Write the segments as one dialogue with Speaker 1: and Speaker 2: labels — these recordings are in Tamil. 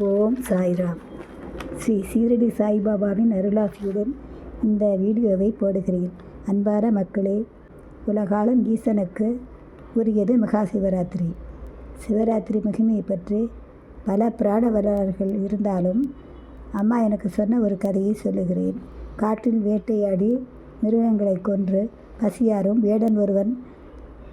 Speaker 1: ஓம் சாய்ராம். ஸ்ரீ சீரடி சாய்பாபாவின் அருளாசியுடன் இந்த வீடியோவை போடுகிறேன். அன்பார மக்களே உலகாலம் ஈசனுக்கு உரியது மகா சிவராத்திரி சிவராத்திரி மகிமையை பற்றி பல பிராண வரலாறுகள் இருந்தாலும் அம்மா எனக்கு சொன்ன ஒரு கதையை சொல்லுகிறேன். காட்டில் வேட்டையாடி மிருகங்களை கொன்று பசியாரும் வேடன் ஒருவன்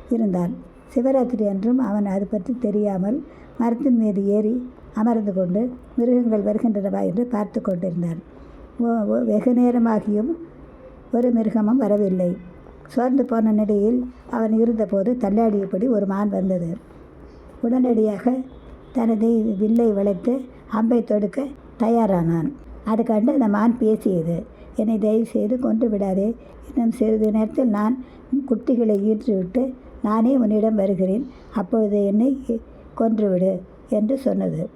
Speaker 1: இருந்தான். சிவராத்திரி அன்றும் அவன் அது பற்றி தெரியாமல் மரத்தின் மீது ஏறி அமர்ந்து கொண்டு மிருகங்கள் வருகின்றனவா என்று பார்த்து கொண்டிருந்தார். ஓ- வெகு நேரமாகியும் ஒரு மிருகமும் வரவில்லை. சோர்ந்து போன நிலையில் அவன் இருந்தபோது தள்ளாடியபடி ஒரு மான் வந்தது. உடனடியாக தனது வில்லை வளைத்து அம்பை தொடுக்க தயாரானான். அது கண்டு அந்த மான் பேசியது என்னை தயவு செய்து கொன்று விடாதே. இன்னும் சிறிது நேரத்தில் நான் குட்டிகளை ஈற்றுவிட்டு நானே உன்னிடம் வருகிறேன். அப்பொழுது என்னை கொன்றுவிடு என்று சொன்னது.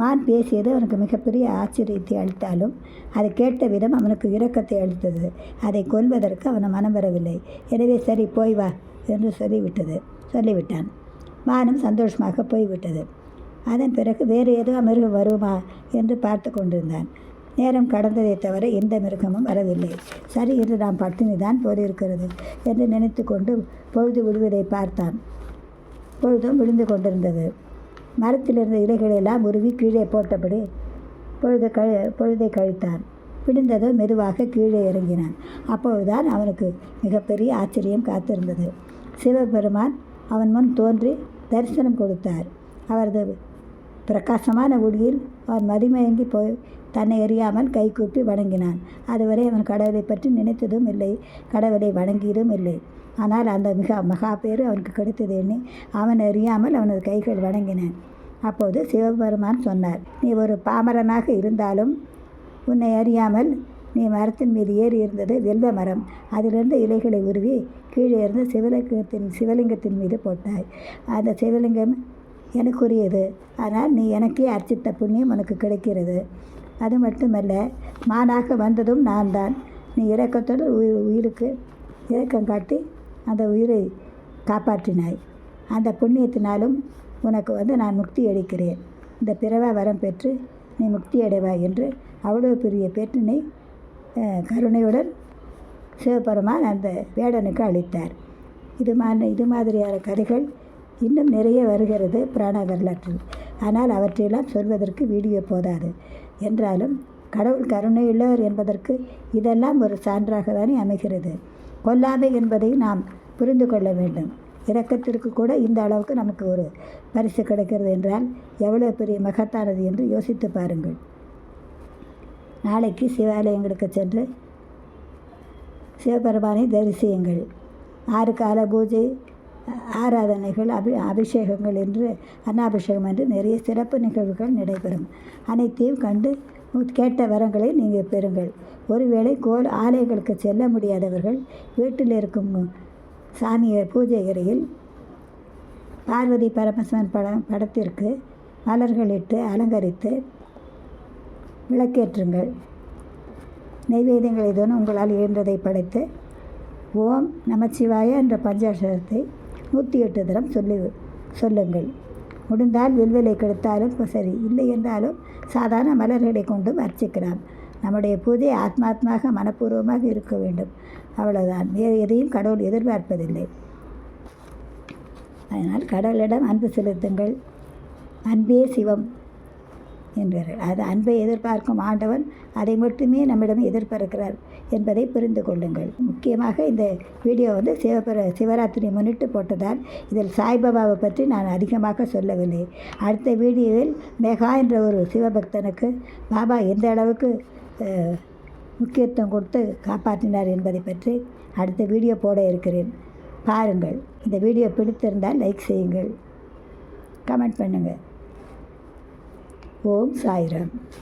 Speaker 1: மான் பேசியது அவனுக்கு மிகப்பெரிய ஆச்சரியத்தை அளித்தாலும் அதை கேட்ட விதம் அவனுக்கு இரக்கத்தை அளித்தது. அதை கொல்வதற்கு அவன் மனம் வரவில்லை. எனவே சரி போய் வா என்று சொல்லிவிட்டது. சொல்லிவிட்டான். மானும் சந்தோஷமாக போய்விட்டது. அதன் பிறகு வேறு ஏதோ மிருகம் வருமா என்று பார்த்து கொண்டிருந்தான். நேரம் கடந்ததை தவிர எந்த மிருகமும் வரவில்லை. சரி என்று நாம் பட்டினி தான் போலிருக்கிறது என்று நினைத்து கொண்டு பொழுது விடுவதை பார்த்தான். பொழுதும் விழுந்து கொண்டிருந்தது. மரத்தில் இருந்த இலைகளை எல்லாம் உருவி கீழே போட்டபடி பொழுது கழி பொழுதை கழித்தான். விழுந்ததும் மெதுவாக கீழே இறங்கினான். அப்பொழுதுதான் அவனுக்கு மிகப்பெரிய ஆச்சரியம் காத்திருந்தது. சிவபெருமான் அவன் முன் தோன்றி தரிசனம் கொடுத்தார். அவரது பிரகாசமான ஒளியில் அவன் மதிமயங்கி போய் தன்னை அறியாமல் கைகூப்பி வணங்கினான். அதுவரை அவன் கடவுளை பற்றி நினைத்ததும் இல்லை கடவுளை வணங்கியதும் இல்லை. ஆனால் அந்த மிக மகா பேர் அவனுக்கு கிடைத்தது எண்ணி அவன் அறியாமல் அவனது கைகள் வணங்கினான் அப்போது சிவபெருமான் சொன்னார் நீ ஒரு பாமரனாக இருந்தாலும் உன்னை அறியாமல் நீ மரத்தின் மீது ஏறி இருந்தது வெல்வ மரம். அதிலிருந்து இலைகளை உருவி கீழே இருந்து சிவலிங்கத்தின் சிவலிங்கத்தின் மீது போட்டாய். அந்த சிவலிங்கம் எனக்குரியது. ஆனால் நீ எனக்கே அர்ச்சித்த புண்ணியம் உனக்கு கிடைக்கிறது. அது மட்டுமல்ல மானாக வந்ததும் நான் தான் நீ இறக்கத்தோடு உயிர் உயிருக்கு இறக்கம் காட்டி அந்த உயிரை காப்பாற்றினாய். அந்த புண்ணியத்தினாலும் உனக்கு வந்து நான் முக்தி அளிக்கிறேன். இந்த பிறவா வரம் பெற்று நீ முக்தி அடைவாய் என்று அவ்வளோ பெரிய பேட்டினை கருணையுடன் சிவபெருமான் அந்த வேடனுக்கு அளித்தார். இது மா இது மாதிரியான கதைகள் இன்னும் நிறைய வருகிறது புராண வரலாற்றில் ஆனால் அவற்றையெல்லாம் சொல்வதற்கு வீடியோ போதாது. என்றாலும் கடவுள் கருணையுள்ளவர் என்பதற்கு இதெல்லாம் ஒரு சான்றாக தானே அமைகிறது. கொல்லாமை என்பதை நாம் புரிந்து கொள்ள வேண்டும். இரக்கத்திற்கு கூட இந்த அளவுக்கு நமக்கு ஒரு பரிசு கிடைக்கிறது என்றால் எவ்வளோ பெரிய மகத்தானது என்று யோசித்து பாருங்கள். நாளைக்கு சிவாலயங்களுக்கு சென்று சிவபெருமானை தரிசியுங்கள். ஆறு கால பூஜை ஆராதனைகள் அபி அபிஷேகங்கள் என்று அன்னாபிஷேகம் என்று நிறைய சிறப்பு நிகழ்வுகள் நடைபெறும். அனைத்தையும் கண்டு கேட்ட வரங்களை நீங்கள் பெறுங்கள். ஒருவேளை கோல் ஆலயங்களுக்கு செல்ல முடியாதவர்கள் வீட்டில் இருக்கும் சாமியை பூஜை அறையில் பார்வதி பரமசிவன் படம் படத்திற்கு மலர்களிட்டு அலங்கரித்து விளக்கேற்றுங்கள். நைவேத்தியங்கள் ஏதேனும் உங்களால் இயன்றதை படைத்து ஓம் நமச்சிவாய என்ற பஞ்சாட்சரத்தை நூற்றி எட்டு தரம் சொல்லி சொல்லுங்கள். முடிந்தால் வில்விலை கெடுத்தாலும் சரி இல்லை என்றாலும் சாதாரண மலர்களை கொண்டும் அர்ச்சிக்கலாம் நம்முடைய பூஜை ஆத்மாத்மாக மனப்பூர்வமாக இருக்க வேண்டும். அவ்வளவுதான். வேறு எதையும் கடவுள் எதிர்பார்ப்பதில்லை. அதனால் கடவுளிடம் அன்பு செலுத்துங்கள். அன்பே சிவம். என்றார்கள் அது அன்பை எதிர்பார்க்கும் ஆண்டவன் அதை மட்டுமே நம்மிடம் எதிர்பார்க்கிறார் என்பதை புரிந்து கொள்ளுங்கள். முக்கியமாக இந்த வீடியோ வந்து சிவபுர சிவராத்திரி முன்னிட்டு போட்டதால் இதில் சாய்பாபாவை பற்றி நான் அதிகமாக சொல்லவில்லை. அடுத்த வீடியோவில் மெகா என்ற ஒரு சிவபக்தனுக்கு பாபா எந்த அளவுக்கு முக்கியத்துவம் கொடுத்து காப்பாற்றினார் என்பதை பற்றி அடுத்த வீடியோ போட இருக்கிறேன். பாருங்கள். இந்த வீடியோ பிடித்திருந்தால் லைக் செய்யுங்கள். கமெண்ட் பண்ணுங்கள் ஓம் சாய்ராம்